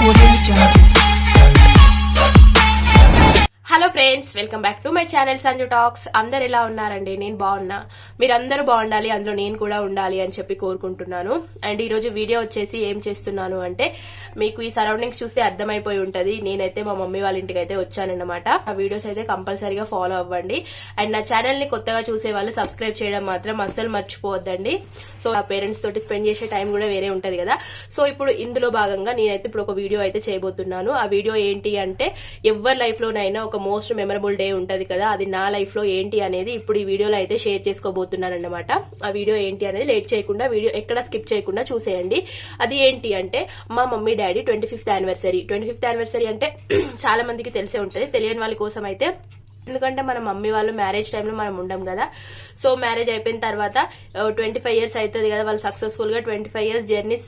to a daydream. Friends welcome back to my channel Sanju talks. అందరు ఎలా ఉన్నారండి? నేను బాగున్నా. మీరందరూ బాగుండాలి అందులో నేను కూడా ఉండాలి అని చెప్పి కోరుకుంటున్నాను. అండ్ ఈరోజు వీడియో వచ్చేసి ఏం చేస్తున్నాను అంటే మీకు ఈ సరౌండింగ్స్ చూస్తే అర్థమైపోయి ఉంటుంది. నేనైతే మా మమ్మీ వాళ్ళ ఇంటికి అయితే వచ్చానన్నమాట. ఆ వీడియోస్ అయితే కంపల్సరీగా ఫాలో అవ్వండి. అండ్ నా ఛానల్ని కొత్తగా చూసే వాళ్ళు సబ్స్క్రైబ్ చేయడం మాత్రం అస్సలు మర్చిపోవద్దండి. సో నా పేరెంట్స్ తోటి స్పెండ్ చేసే టైం కూడా వేరే ఉంటుంది కదా. సో ఇప్పుడు ఇందులో భాగంగా నేనైతే ఇప్పుడు ఒక వీడియో అయితే చేయబోతున్నాను. ఆ వీడియో ఏంటి అంటే ఎవరి లైఫ్ లోనైనా ఒక మోస్ట్ మెమరబుల్ డే ఉంటుంది కదా అది నా లైఫ్లో ఏంటి అనేది ఇప్పుడు ఈ వీడియోలో అయితే షేర్ చేసుకోబోతున్నాను అనమాట ఆ వీడియో ఏంటి అనేది లేట్ చేయకుండా వీడియో ఎక్కడ స్కిప్ చేయకుండా చూసేయండి. అది ఏంటి అంటే మా mummy daddy twenty fifth anniversary twenty fifth anniversary అంటే చాలా మందికి తెలిసే ఉంటుంది. తెలియని వాళ్ళ కోసం అయితే ఎందుకంటే మన మమ్మీ వాళ్ళు మ్యారేజ్ టైంలో మనం ఉండం కదా. సో మ్యారేజ్ అయిపోయిన తర్వాత ట్వంటీ ఫైవ్ ఇయర్స్ అవుతుంది కదా వాళ్ళు సక్సెస్ఫుల్గా twenty five years journey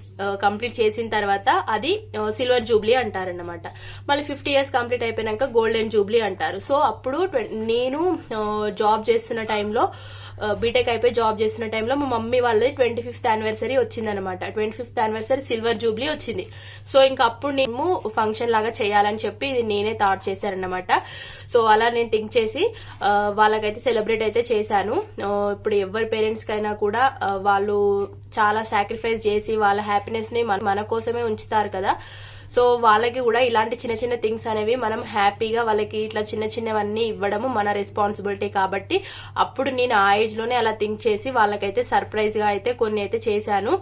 complete చేసిన తర్వాత అది సిల్వర్ జూబ్లీ అంటారనమాట మళ్ళీ ఫిఫ్టీ ఇయర్స్ కంప్లీట్ అయిపోయినాక గోల్డెన్ జూబ్లీ అంటారు. సో అప్పుడు నేను జాబ్ చేస్తున్న టైంలో బీటెక్ అయిపోయి జాబ్ చేసిన టైంలో మా మమ్మీ వాళ్ళది ట్వంటీ ఫిఫ్త్ యానివర్సరీ వచ్చిందనమాట twenty fifth anniversary silver jubilee వచ్చింది. సో ఇంకా అప్పుడు నేను ఫంక్షన్ లాగా చేయాలని చెప్పి ఇది నేనే థాట్ చేశానమాట సో అలా నేను థింక్ చేసి వాళ్ళకైతే సెలబ్రేట్ అయితే చేశాను. ఇప్పుడు ఎవరి పేరెంట్స్ కైనా కూడా వాళ్ళు చాలా సాక్రిఫైస్ చేసి వాళ్ళ హ్యాపీనెస్ని మన- మన కోసమే ఉంచుతారు కదా. సో వాళ్ళకి కూడా ఇలాంటి చిన్న చిన్న థింగ్స్ అనేవి మనం హ్యాపీగా వాళ్ళకి ఇట్లా చిన్న చిన్నవన్నీ ఇవ్వడము మన రెస్పాన్సిబిలిటీ కాబట్టి అప్పుడు నేను ఆ ఏజ్లోనే అలా థింక్ చేసి వాళ్ళకైతే సర్ప్రైజ్గా అయితే కొన్ని అయితే చేశాను.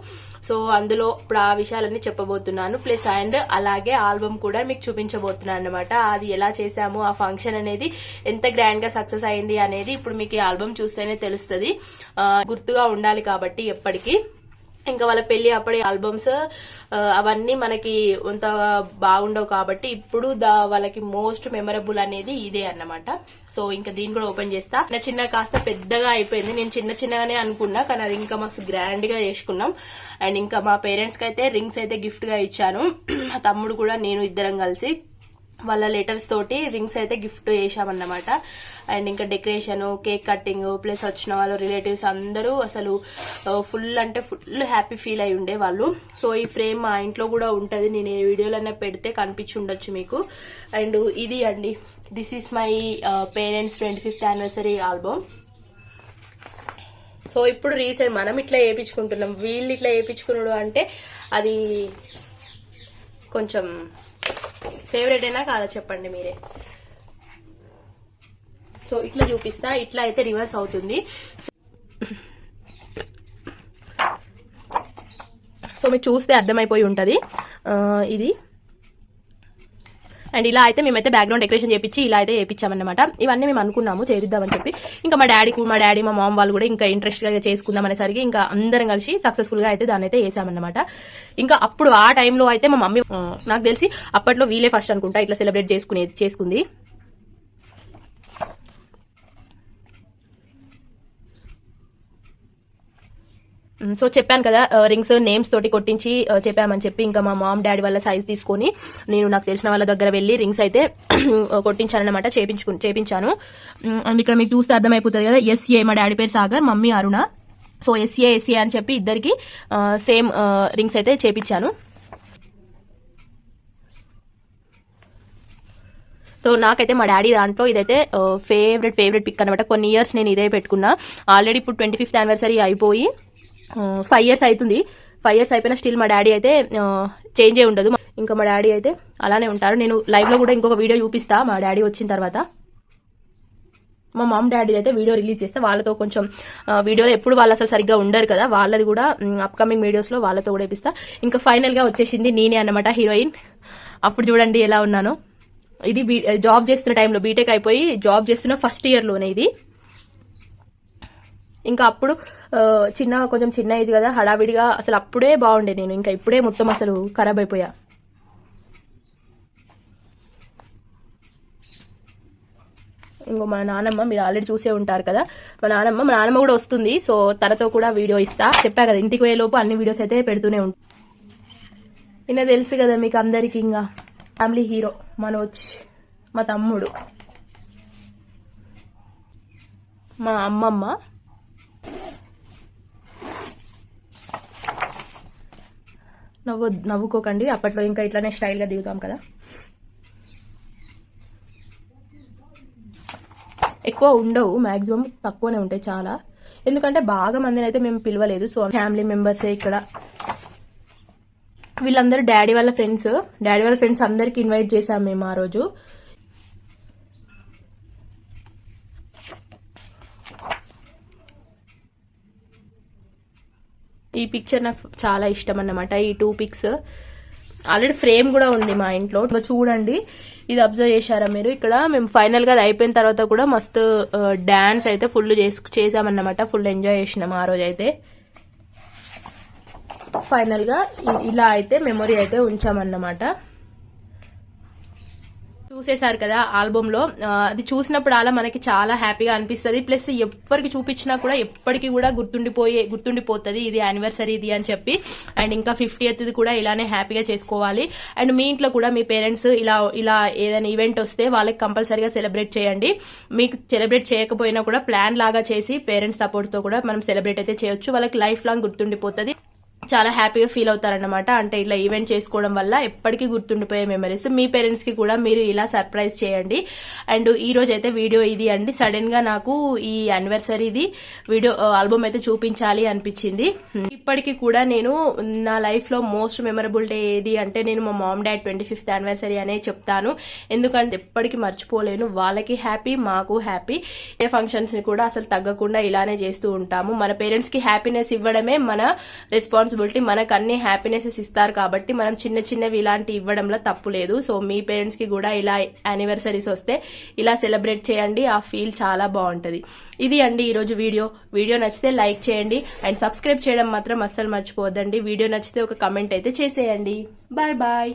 సో అందులో ఇప్పుడు ఆ విషయాలన్నీ చెప్పబోతున్నాను. ప్లస్ అండ్ అలాగే ఆల్బమ్ కూడా మీకు చూపించబోతున్నాను అనమాట అది ఎలా చేశాము ఆ ఫంక్షన్ అనేది ఎంత గ్రాండ్గా సక్సెస్ అయింది అనేది ఇప్పుడు మీకు ఈ ఆల్బమ్ చూస్తేనే తెలుస్తుంది. గుర్తుగా ఉండాలి కాబట్టి ఎప్పటికీ. ఇంకా వాళ్ళ పెళ్ళి అప్పటి ఆల్బమ్స్ అవన్నీ మనకి అంత బాగుండవు కాబట్టి ఇప్పుడు దా వాళ్ళకి మోస్ట్ మెమరబుల్ అనేది ఇదే అన్నమాట. సో ఇంకా దీన్ని కూడా ఓపెన్ చేస్తా. చిన్న చిన్న కాస్త పెద్దగా అయిపోయింది. నేను చిన్న చిన్నగానే అనుకున్నా కానీ అది ఇంకా మస్తు గ్రాండ్గా చేసుకున్నాం. అండ్ ఇంకా మా పేరెంట్స్కి అయితే రింగ్స్ అయితే గిఫ్ట్గా ఇచ్చాను. మా తమ్ముడు కూడా నేను ఇద్దరం కలిసి వాళ్ళ లెటర్స్ తోటి రింగ్స్ అయితే గిఫ్ట్ చేశామన్నమాట. అండ్ ఇంకా డెకరేషన్ కేక్ కటింగ్ ప్లస్ వచ్చిన వాళ్ళు రిలేటివ్స్ అందరూ అసలు uh, ఫుల్ అంటే ఫుల్ హ్యాపీ ఫీల్ అయి ఉండే వాళ్ళు సో ఈ ఫ్రేమ్ మా ఇంట్లో కూడా ఉంటుంది. నేను ఏ వీడియోలైనా పెడితే కనిపించి ఉండొచ్చు మీకు. అండ్ ఇది అండి. This is my parents twenty fifth anniversary album so ఇప్పుడు రీసెంట్ మనం ఇట్లా వేయించుకుంటున్నాం వీళ్ళు ఇట్లా వేయించుకున్నాడు అంటే అది కొంచెం ఫేవరెట్ అయినా కాదా చెప్పండి మీరే. సో ఇట్లా చూపిస్తా. ఇట్లా అయితే రివర్స్ అవుతుంది. సో మీరు చూస్తే అర్థమైపోయి ఉంటుంది. ఆ, ఇది అండ్ ఇలా అయితే మేమైతే బ్యాక్గ్రౌండ్ డెకరేషన్ చేపించి ఇలా అయితే చేయించామన్నమాట ఇవన్నీ మేము అనుకున్నాము చేరుద్దామని చెప్పి. ఇంకా మా డాడీ మా డాడీ మా మామ్ వాళ్ళు కూడా ఇంకా ఇంట్రెస్ట్గా చేసుకుందాం అనేసరికి ఇంకా అందరం కలిసి సక్సెస్ఫుల్గా అయితే దాన్ని అయితే వేసామన్నమాట ఇంకా అప్పుడు ఆ టైంలో అయితే మా మమ్మీ నాకు తెలిసి అప్పట్లో వీలే ఫస్ట్ అనుకుంటా ఇట్లా సెలబ్రేట్ చేసుకునే చేసుకుంది. సో చెప్పాను కదా రింగ్స్ నేమ్స్ తోటి కొట్టించి చెప్పామని చెప్పి ఇంకా మా మామ్ డాడీ వాళ్ళ సైజ్ తీసుకొని నేను నాకు తెలిసిన వాళ్ళ దగ్గర వెళ్ళి రింగ్స్ అయితే కొట్టించాను చేపించుకు చేపించాను. అండ్ ఇక్కడ మీకు చూస్తే అర్థమైపోతుంది కదా ఎస్ఏ మా డాడీ పేరు Sagar mummy Aruna. So S A S A అని చెప్పి ఇద్దరికి సేమ్ రింగ్స్ అయితే చేపించాను. సో నాకైతే మా డాడీ దాంట్లో ఇదైతే ఫేవరెట్ ఫేవరెట్ పిక్ అనమాట కొన్ని ఇయర్స్ నేను ఇదే పెట్టుకున్నా. ఆల్రెడీ ఇప్పుడు ట్వంటీ ఫిఫ్త్ యానివర్సరీ అయిపోయి ఫైవ్ ఇయర్స్ అవుతుంది ఫైవ్ ఇయర్స్ అయిపోయినా స్టిల్ మా డాడీ అయితే చేంజ్ అయి ఉండదు. ఇంకా మా డాడీ అయితే అలానే ఉంటారు. నేను లైవ్లో కూడా ఇంకొక వీడియో చూపిస్తా. మా డాడీ వచ్చిన తర్వాత. మా మామ్ డాడీ అయితే వీడియో రిలీజ్ చేస్తే వాళ్ళతో కొంచెం వీడియోలో ఎప్పుడు వాళ్ళు అసలు సరిగ్గా ఉండరు కదా. వాళ్ళది కూడా అప్కమింగ్ వీడియోస్లో వాళ్ళతో కూడా ఇప్పిస్తా ఇంకా ఫైనల్గా వచ్చేసింది నేనే అనమాట హీరోయిన్ అప్పుడు చూడండి ఎలా ఉన్నాను. ఇది బీ- జాబ్ చేస్తున్న టైంలో బీటెక్ అయిపోయి జాబ్ చేస్తున్న ఫస్ట్ ఇయర్లోనే ఇది. ఇంకా అప్పుడు చిన్న కొంచెం చిన్న ఏజ్ కదా హడావిడిగా అసలు అప్పుడే బాగుండే నేను. ఇంకా ఇప్పుడే మొత్తం అసలు ఖరాబ్ అయిపోయా. ఇంకో మా నానమ్మ మీరు ఆల్రెడీ చూసే ఉంటారు కదా. మా నానమ్మ మా నానమ్మ కూడా వస్తుంది. సో తనతో కూడా వీడియో ఇస్తా. చెప్పా కదా ఇంటికి పోయేలోపు అన్ని వీడియోస్ అయితే పెడుతూనే ఉంటాయి నిన్న తెలుసు కదా మీకు అందరికి ఇంకా. ఫ్యామిలీ హీరో మనోజ్ మా తమ్ముడు. మా అమ్మమ్మ. నవ్వు నవ్వుకోకండి. అప్పట్లో ఇంకా ఇట్లానే స్టైల్గా దిగుతాం కదా. ఎక్కువ ఉండవు మ్యాక్సిమం తక్కువనే ఉంటాయి చాలా. ఎందుకంటే బాగా మందిని అయితే మేము పిలవలేదు. సో ఫ్యామిలీ మెంబర్సే ఇక్కడ. వీళ్ళందరూ డాడీ వాళ్ళ ఫ్రెండ్స్. డాడీ వాళ్ళ ఫ్రెండ్స్ అందరికి ఇన్వైట్ చేసాం మేము ఆ రోజు. ఈ పిక్చర్ నాకు చాలా ఇష్టం అన్నమాట. ఈ టూ పిక్స్ ఆల్రెడీ ఫ్రేమ్ కూడా ఉంది మా ఇంట్లో. చూడండి. ఇది అబ్జర్వ్ చేశారా మీరు? ఇక్కడ మేము ఫైనల్గా అది అయిపోయిన తర్వాత కూడా మస్తు డాన్స్ అయితే ఫుల్ చేసు చేసామన్నమాట ఫుల్ ఎంజాయ్ చేసినాం ఆ రోజు అయితే. ఫైనల్గా ఇలా అయితే మెమొరీ అయితే ఉంచామన్నమాట. చూసేశారు కదా ఆల్బమ్లో అది చూసినప్పుడు అలా మనకి చాలా హ్యాపీగా అనిపిస్తుంది. ప్లస్ ఎవరికి చూపించినా కూడా ఎప్పటికీ కూడా గుర్తుండిపోయే గుర్తుండిపోతుంది. ఇది యానివర్సరీ ఇది అని చెప్పి. అండ్ ఇంకా ఫిఫ్టీ ఇది కూడా ఇలానే హ్యాపీగా చేసుకోవాలి. అండ్ మీ ఇంట్లో కూడా మీ పేరెంట్స్ ఇలా ఇలా ఏదైనా ఈవెంట్ వస్తే వాళ్ళకి కంపల్సరీగా సెలబ్రేట్ చేయండి. మీకు సెలబ్రేట్ చేయకపోయినా కూడా ప్లాన్ లాగా చేసి పేరెంట్స్ సపోర్ట్తో కూడా మనం సెలబ్రేట్ అయితే చేయొచ్చు. వాళ్ళకి లైఫ్ లాంగ్ గుర్తుండిపోతుంది. చాలా హ్యాపీగా ఫీల్ అవుతారనమాట అంటే ఇలా ఈవెంట్ చేసుకోవడం వల్ల ఎప్పటికీ గుర్తుండిపోయే మెమరీస్ మీ పేరెంట్స్కి కూడా మీరు ఇలా సర్ప్రైజ్ చేయండి. అండ్ ఈ రోజు అయితే వీడియో ఇది అండి. సడన్గా నాకు ఈ యానివర్సరీది వీడియో ఆల్బమ్ అయితే చూపించాలి అనిపించింది. ఇప్పటికీ కూడా నేను నా లైఫ్లో మోస్ట్ మెమరబుల్ డే ఏది అంటే నేను మా mom dad twenty fifth anniversary అనే చెప్తాను. ఎందుకంటే ఎప్పటికీ మర్చిపోలేను. వాళ్ళకి హ్యాపీ మాకు హ్యాపీ ఏ ఫంక్షన్స్ని కూడా అసలు తగ్గకుండా ఇలానే చేస్తూ ఉంటాము. మన పేరెంట్స్కి హ్యాపీనెస్ ఇవ్వడమే మన రెస్పాన్సిబిలిటీ మనకు అన్ని హ్యాపీనెస్ ఇస్తారు కాబట్టి మనం చిన్న చిన్నవి ఇలాంటి ఇవ్వడంలో తప్పు లేదు. సో మీ పేరెంట్స్కి కూడా ఇలా యానివర్సరీస్ వస్తే ఇలా సెలబ్రేట్ చేయండి. ఆ ఫీల్ చాలా బాగుంటుంది. ఇది అండి ఈరోజు వీడియో వీడియో నచ్చితే లైక్ చేయండి అండ్ సబ్స్క్రైబ్ చేయడం మాత్రం అస్సలు మర్చిపోవద్దండి. వీడియో నచ్చితే ఒక కమెంట్ అయితే చేసేయండి. Bye bye